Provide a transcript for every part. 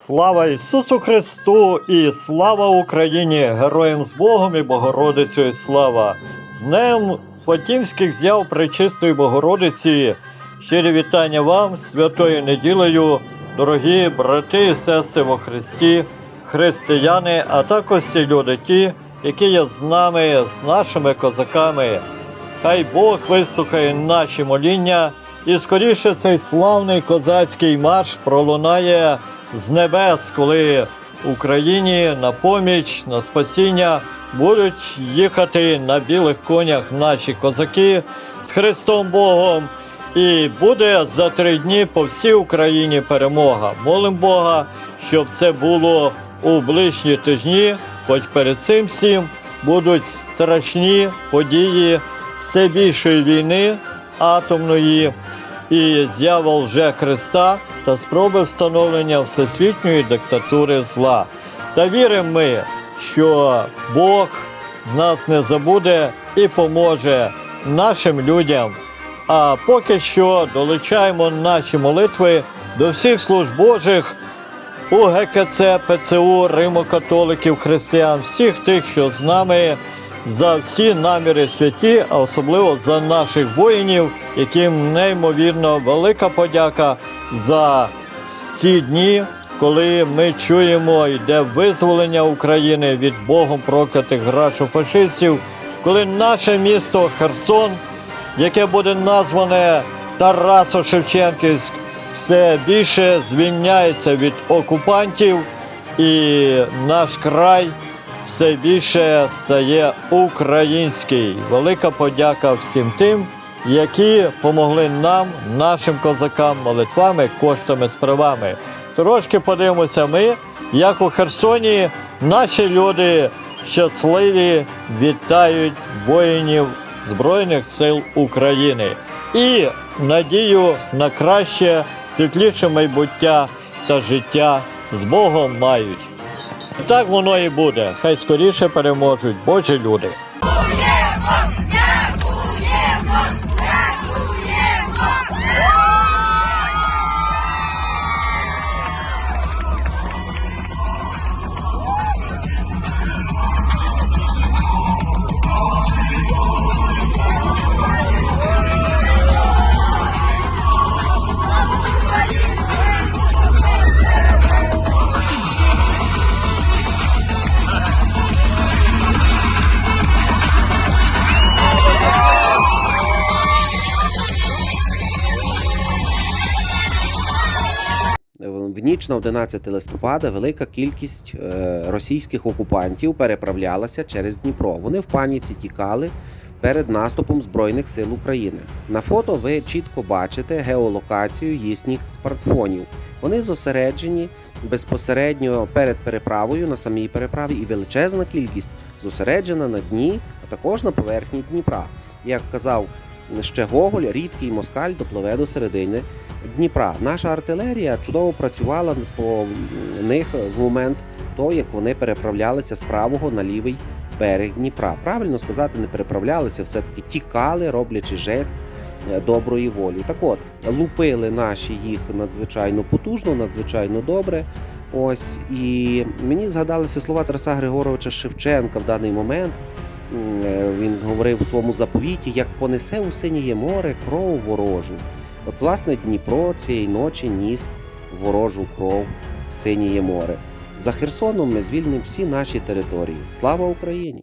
Слава Ісусу Христу і слава Україні! Героям з Богом і Богородицею слава! З Днем Фатімських з'яв Пречистої Богородиці! Щирі вітання вам, святою неділею, дорогі брати і сестри во Христі, християни, а також всі люди ті, які є з нами, з нашими козаками. Хай Бог вислухає наші моління, і скоріше цей славний козацький марш пролунає з небес, коли Україні на поміч, на спасіння будуть їхати на білих конях наші козаки з Христом Богом. І буде за три дні по всій Україні перемога. Молим Бога, щоб це було у ближні тижні, хоч перед цим всім будуть страшні події все більшої війни атомної і з'ява лже Христа та спроби встановлення всесвітньої диктатури зла. Та віримо ми, що Бог нас не забуде і поможе нашим людям. А поки що долучаємо наші молитви до всіх служб Божих у ГКЦ, ПЦУ, Римо-католиків, християн, всіх тих, що з нами за всі наміри святі, а особливо за наших воїнів, яким неймовірно велика подяка за ці дні, коли ми чуємо, йде визволення України від Богом проклятих грашофашистів, коли наше місто Херсон, яке буде назване Тарасо Шевченківськ, все більше звільняється від окупантів, і наш край все більше стає український. Велика подяка всім тим, які помогли нам, нашим козакам, молитвами, коштами, справами. Трошки подивимося ми, як у Херсоні наші люди щасливі вітають воїнів Збройних сил України і надію на краще, світліше майбуття та життя з Богом мають. Так воно і буде. Хай скоріше переможуть Божі люди. Ніч 11 листопада велика кількість е, російських окупантів переправлялася через Дніпро. Вони в паніці тікали перед наступом Збройних сил України. На фото ви чітко бачите геолокацію їхніх смартфонів. Вони зосереджені безпосередньо перед переправою на самій переправі, і величезна кількість зосереджена на дні, а також на поверхні Дніпра. Як казав ще Гоголь, рідкий москаль допливе до середини Дніпра. Наша артилерія чудово працювала по них в момент того, як вони переправлялися з правого на лівий берег Дніпра. Правильно сказати, не переправлялися, все-таки тікали, роблячи жест е, доброї волі. Так от, лупили наші їх надзвичайно потужно, надзвичайно добре. Ось і мені згадалися слова Тараса Григоровича Шевченка в даний момент. Е, Він говорив у своєму заповіті, як понесе у синіє море кров ворожу. От, власне, Дніпро цієї ночі ніс ворожу кров в синіє море. За Херсоном ми звільнимо всі наші території. Слава Україні!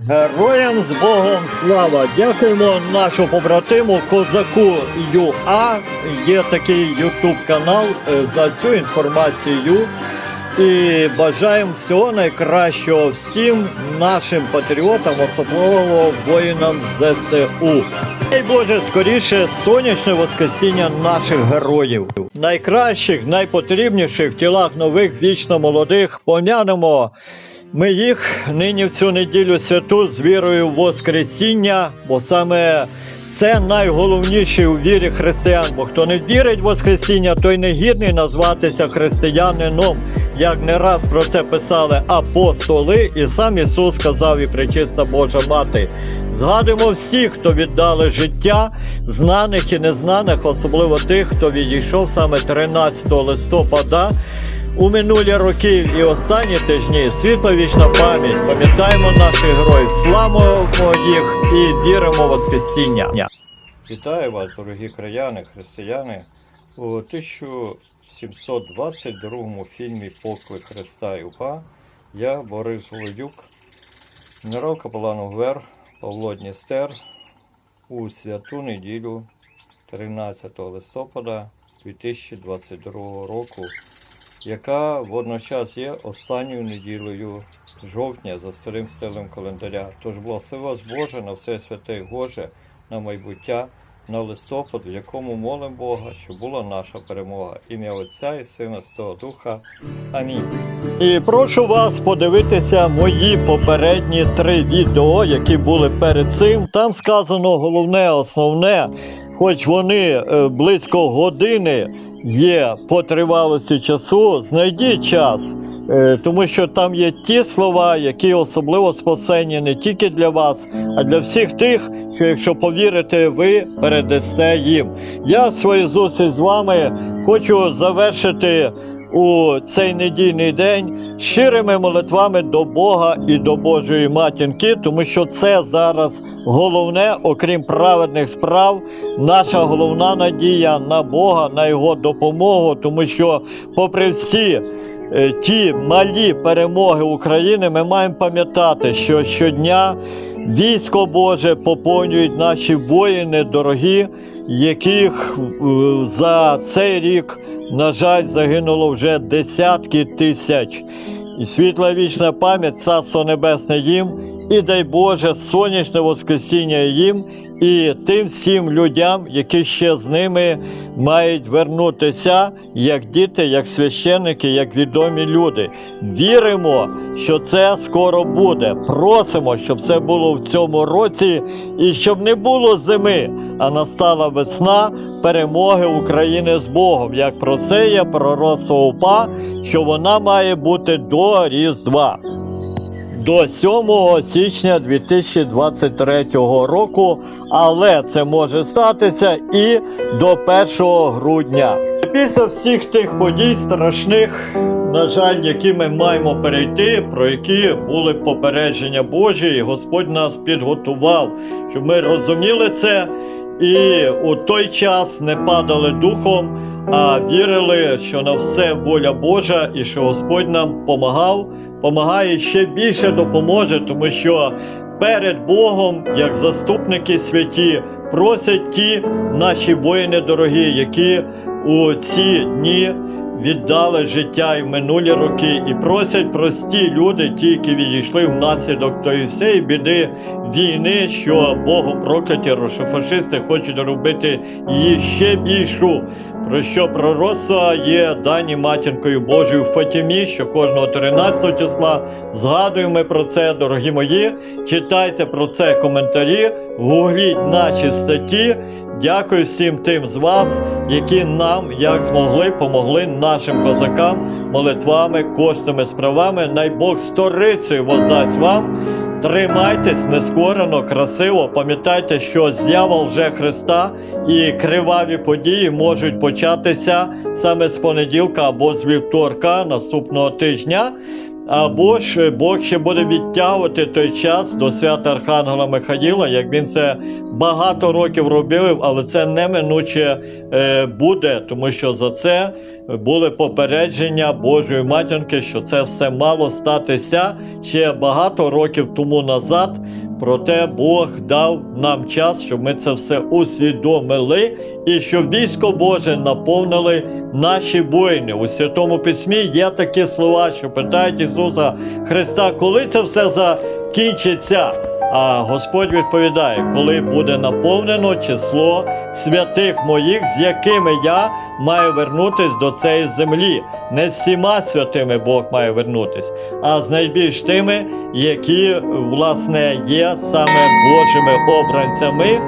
Героям з Богом слава! Дякуємо нашому побратиму козаку ЮА. Є такий ютуб канал е, за цю інформацію. І бажаємо всього найкращого всім нашим патріотам, особливо воїнам ЗСУ. Дай Боже, скоріше сонячне воскресіння наших героїв. Найкращих, найпотрібніших в тілах нових вічно молодих пом'янемо ми їх нині в цю неділю святу з вірою в Воскресіння, бо саме це найголовніше у вірі християн. Бо хто не вірить в Воскресіння, той не гідний назватися християнином. Як не раз про це писали апостоли, і сам Ісус сказав і пречиста Божа Мати. Згадуємо всіх, хто віддали життя, знаних і незнаних, особливо тих, хто відійшов саме 13 листопада у минулі роки і останні тижні світла вічна пам'ять. Пам'ятаємо наших героїв, славимо їх і віримо в Воскресіння. Вітаю вас, дорогі краяни, християни, у 1722 фільмі Поклик Христа і УПА я, Борис Голодюк, генерал капелан УГВЕР Павло Дністер у святу неділю 13 листопада 2022 року, яка водночас є останньою неділею жовтня за старим стилем календаря. Тож благослови вас Боже на все святе Боже, на майбуття, на листопад, в якому молимо Бога, щоб була наша перемога. Ім'я Отця і Сина Святого Духа. Амінь. І прошу вас подивитися мої попередні три відео, які були перед цим. Там сказано головне, основне, хоч вони е, близько години є по тривалості часу, знайдіть час. Е, Тому що там є ті слова, які особливо спасені не тільки для вас, а для всіх тих, що якщо повірите, ви передасте їм. Я свою зустріч з вами хочу завершити у цей недільний день щирими молитвами до Бога і до Божої матінки, тому що це зараз головне, окрім праведних справ, наша головна надія на Бога, на Його допомогу, тому що, попри всі ті малі перемоги України, ми маємо пам'ятати, що щодня військо Боже поповнюють наші воїни дорогі, яких е, за цей рік, на жаль, загинуло вже десятки тисяч. І світла вічна пам'ять, царство небесне їм, і дай Боже сонячне воскресіння їм і тим всім людям, які ще з ними мають вернутися, як діти, як священники, як відомі люди. Віримо, що це скоро буде. Просимо, щоб це було в цьому році і щоб не було зими, а настала весна перемоги України з Богом, як про це є пророцтво УПА, що вона має бути до Різдва. До 7 січня 2023 року, але це може статися і до 1 грудня. Після всіх тих подій страшних, на жаль, які ми маємо перейти, про які були попередження Божі, і Господь нас підготував, щоб ми розуміли це і у той час не падали духом, а вірили, що на все воля Божа і що Господь нам помагав, помагає ще більше допоможе, тому що перед Богом, як заступники святі, просять ті наші воїни дорогі, які у ці дні віддали життя і в минулі роки, і просять прості люди, ті, які відійшли внаслідок тої всієї біди війни, що Богом прокляті рушофашисти хочуть робити її ще більшу. Про що пророцтво є дані матінкою Божою в Фатімі, що кожного 13 числа згадуємо про це, дорогі мої. Читайте про це коментарі, гугліть наші статті. Дякую всім тим з вас, які нам, як змогли, помогли нашим козакам молитвами, коштами, справами. Най Бог сторицею воздасть вам. Тримайтесь нескорено, красиво. Пам'ятайте, що з'ява вже Христа і криваві події можуть початися саме з понеділка або з вівторка наступного тижня. Або ж Бог ще буде відтягувати той час до свята Архангела Михаїла, як він це багато років робив, але це неминуче е, буде, тому що за це були попередження Божої матінки, що це все мало статися ще багато років тому назад. Проте Бог дав нам час, щоб ми це все усвідомили, і щоб військо Боже наповнили наші воїни. У Святому Письмі є такі слова, що питають Ісуса Христа, коли це все закінчиться. А Господь відповідає, коли буде наповнено число святих моїх, з якими я маю вернутись до цієї землі. Не з всіма святими Бог має вернутись, а з найбільш тими, які власне є саме Божими обранцями,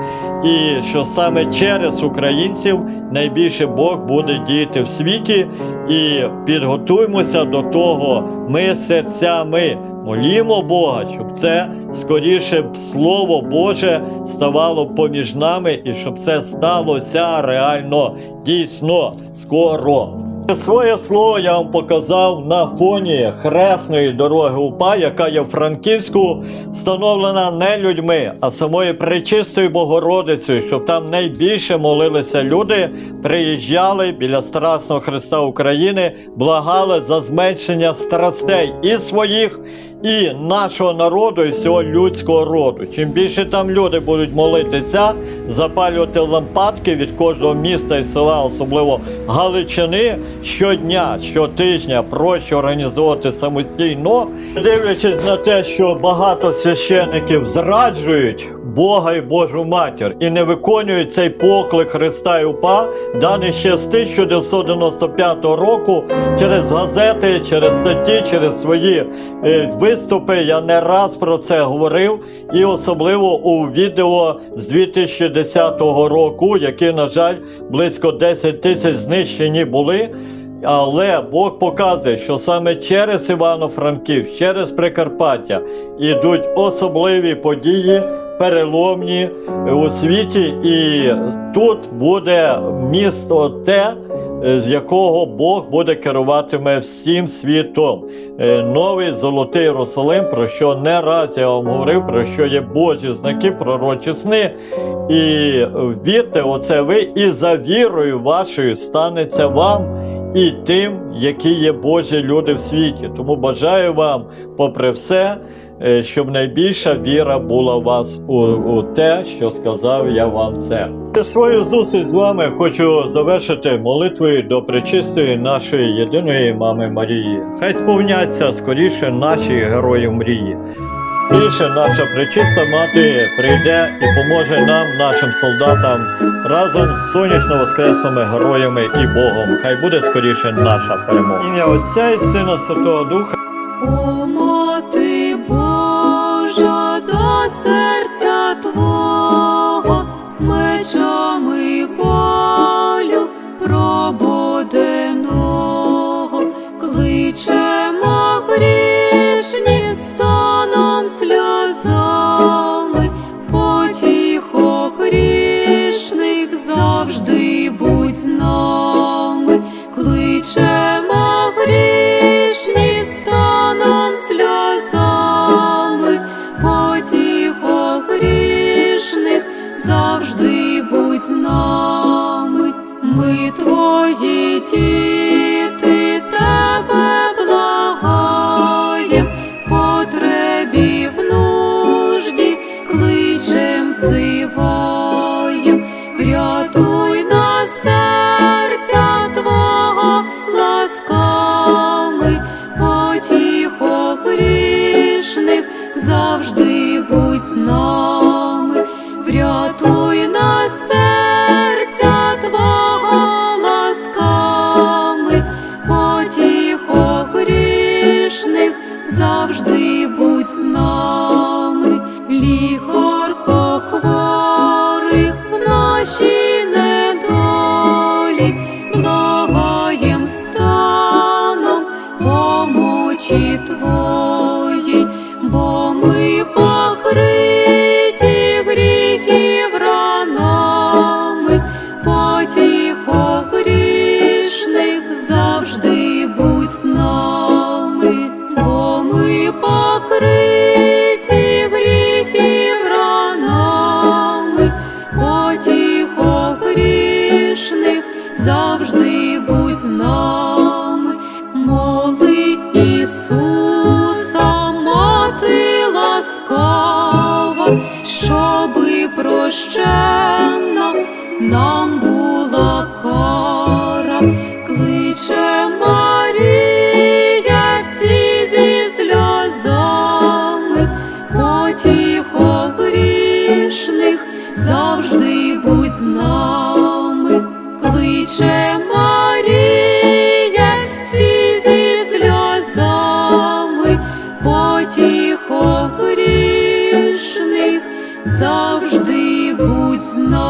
і що саме через українців найбільше Бог буде діяти в світі, і підготуємося до того, ми серцями. Молімо Бога, щоб це скоріше Слово Боже ставало поміж нами і щоб це сталося реально дійсно скоро. Своє слово я вам показав на фоні хресної дороги УПА, яка є в Франківську, встановлена не людьми, а самою Пречистою Богородицею, щоб там найбільше молилися люди, приїжджали біля Страсного Христа України, благали за зменшення страстей і своїх, і нашого народу, і всього людського роду. Чим більше там люди будуть молитися, запалювати лампадки від кожного міста і села, особливо Галичини, щодня, щотижня проще організовувати самостійно, дивлячись на те, що багато священиків зраджують Бога і Божу матір і не виконують цей поклик Христа і УПА, даний ще з 1995 року через газети, через статті, через свої е, виступи. Я не раз про це говорив, і особливо у відео з 2010 року, які, на жаль, близько 10 тисяч знищені були. Але Бог показує, що саме через Івано-Франків, через Прикарпаття ідуть особливі події, переломні у світі, і тут буде місто те, з якого Бог буде керуватиме всім світом. Е, Новий золотий Єрусалим, про що не раз я вам говорив, про що є Божі знаки, пророчі сни. І вірте, оце ви, і за вірою вашою станеться вам і тим, які є Божі люди в світі. Тому бажаю вам, попри все, е, щоб найбільша віра була у вас у, у те, що сказав я вам це. Свою зустріч з вами хочу завершити молитвою до пречистої нашої єдиної мами Марії. Хай сповняться скоріше наші герої мрії. Більше наша пречиста мати прийде і поможе нам, нашим солдатам, разом з сонячно воскресними героями і Богом. Хай буде скоріше наша перемога. Ім'я Отця і Сина Святого Духа. О, мати boa. нам була кара, кличе Марія всі зі сльозами, потіхо грішних завжди будь з нами, кличе Марія всі зі сльозами, потіхо грішних завжди будь з нами.